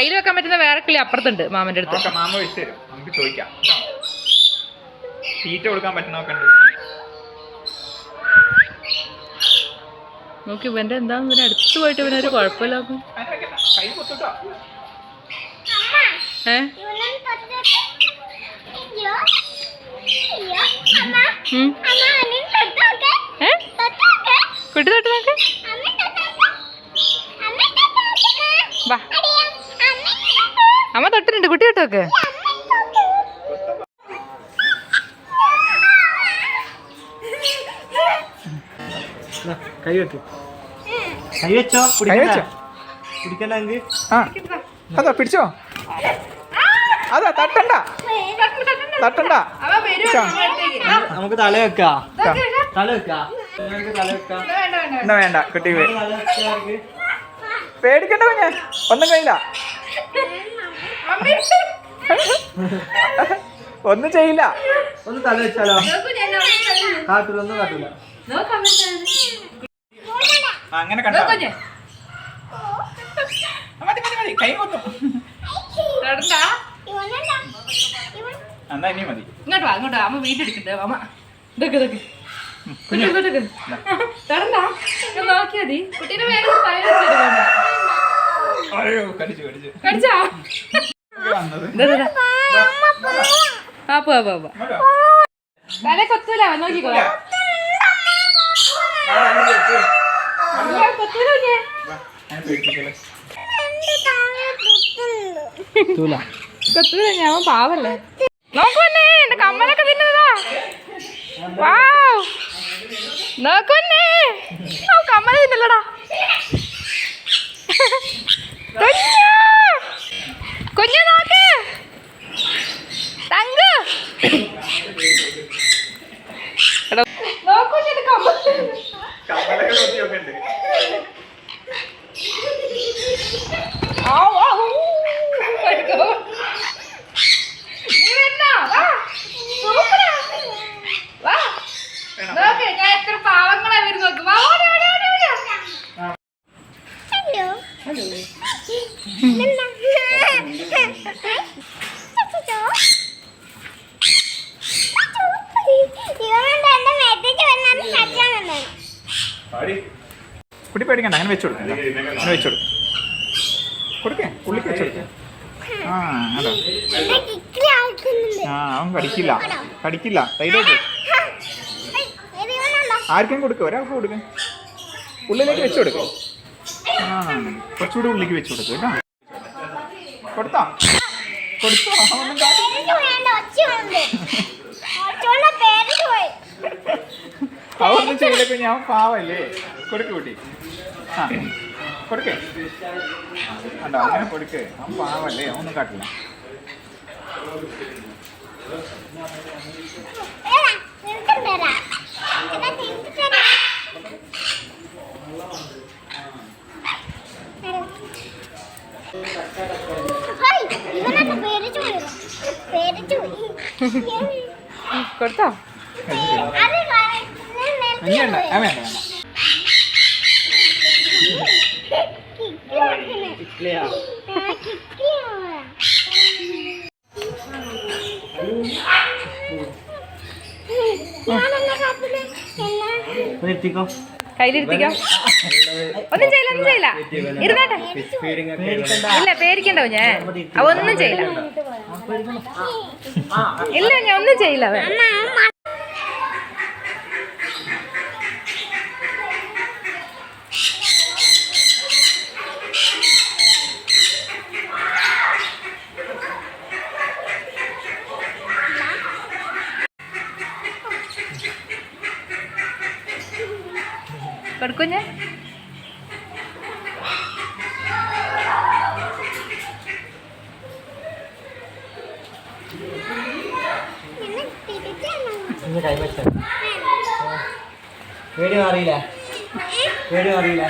കയ്യിൽ വെക്കാൻ പറ്റുന്ന വേറെ കിളി അപ്പുറത്തുണ്ട് മാമന്റെ അടുത്ത് നോക്കാം മാമ വെച്ച് തരും നമുക്ക് ചോദിക്കാം കേട്ടോ തീറ്റ കൊടുക്കാൻ പറ്റുന്നൊക്കെ നോക്കി ഇവന്റെ എന്താ ഇവന് അടുത്ത് പോയിട്ട് ഇവനൊരു കുഴപ്പമില്ലാക്കും ഏ കുട്ടി തൊട്ട് നോക്ക് വാ തൊട്ടിട്ടുണ്ട് കുട്ടി തൊട്ടോക്കെ അതാ പിടിച്ചോ? അതാ തട്ടണ്ട. തട്ടണ്ട. നമുക്ക് തല വെക്കാം. തല വെക്കാം. എന്നാ വേണ്ട കുട്ടി പേടിക്കണ്ട കുഞ്ഞെ ഒന്നും കഴിയില്ല. ഒന്നും ചെയ്യില്ല. ഒന്ന് തല വെച്ചാലോ? കാട്ടില്ല. ഒന്നും കാട്ടില്ല അങ്ങനെ കണ്ടോ? ആ, മതി മതി മതി. കൈ കൊന്നു എന്നാ ഇനി മതി. ഇങ്ങോട്ട് വാ ഇങ്ങോട്ട് അമ്മ വീട്ടെടുക്കട്ടെ അമ്മ ഇതൊക്കെ ഇതൊക്കെ. കുട്ടീനെ വേഗം കടിച്ചു കടിച്ചു. കടിച്ചാ. ആ പോവാ പോവാ പോവാ. ഇങ്ങോട്ടോ. തല കൊത്തൂല നോക്കിക്കോ. കൊത്തൂല. വാ, കൊത്തൂല. ഞാൻ പാവല്ലേ. നോക്കുവന്നേ എന്റെ കമ്മലൊക്കെ തിന്നതാ വാവ്. നോക്കുവന്നേ കമ്മല തിന്നല്ലടാ. കുട്ടി പേടിക്കണ്ട അങ്ങനെ വെച്ചോളൂ അങ്ങനെ വെച്ചു കൊടുക്കാം ഉള്ളിക്ക് വെച്ചെടുക്കേ ആ അതാ. ആ അവൻ കടിക്കില്ല. കടിക്കില്ല. ഇവനുണ്ടോ ആർക്കും കൊടുക്കുക ഒരാൾക്ക് കൊടുക്ക. ഉള്ളിലേക്ക് വെച്ചു കൊടുക്കും. ആ കുറച്ചുകൂടി ഉള്ളിലേക്ക് വെച്ചു കൊടുക്കും കേട്ടോ. കൊടുത്തോ? കൊടുത്തോ? അവൻ ചെയ്യില്ലൊക്കെ ഞാൻ പാവല്ലേ? കൊടുക്കൂട്ടി ആ. കൊടുക്കേ. അല്ല അങ്ങനെ കൊടുക്കേ. അവൻ പാവല്ലേ അവനൊന്നും കാട്ടില്ല. കൊടുത്തോ? വേണ്ട തരാം. എടാ, നിനക്ക് തരാം. ഹായ്, ഇവനൊക്കെ പേടിച്ചു പോയി. പേടിച്ചു പോയി. കൊടുത്തോ അത് കള- ഞാൻ നിലത്ത് ഇനി വേണ്ട ആ പോയി. വേണ്ട വേണ്ട കിക്കിലി ആക്കുന്നെ. ആ, കിക്കിലി ആവാ. ഞാനെന്നാ കാട്ടുന്നെ? എന്നാ? നിർത്തിക്കോ കയ്യിലിരുത്തിക്കോ? ഒന്നും ചെയ്യില്ല ഒന്നും ചെയ്യില്ല. ഇരുന്നാട്ടെ. ഇല്ല പേടിക്കണ്ടോ ഞാൻ അവ ഒന്നും ചെയ്യില്ല. ഇല്ല ഞാൻ ഒന്നും ചെയ്യില്ല അവൻ വീഡിയോ അറിയില്ല വീഡിയോ ഞാൻ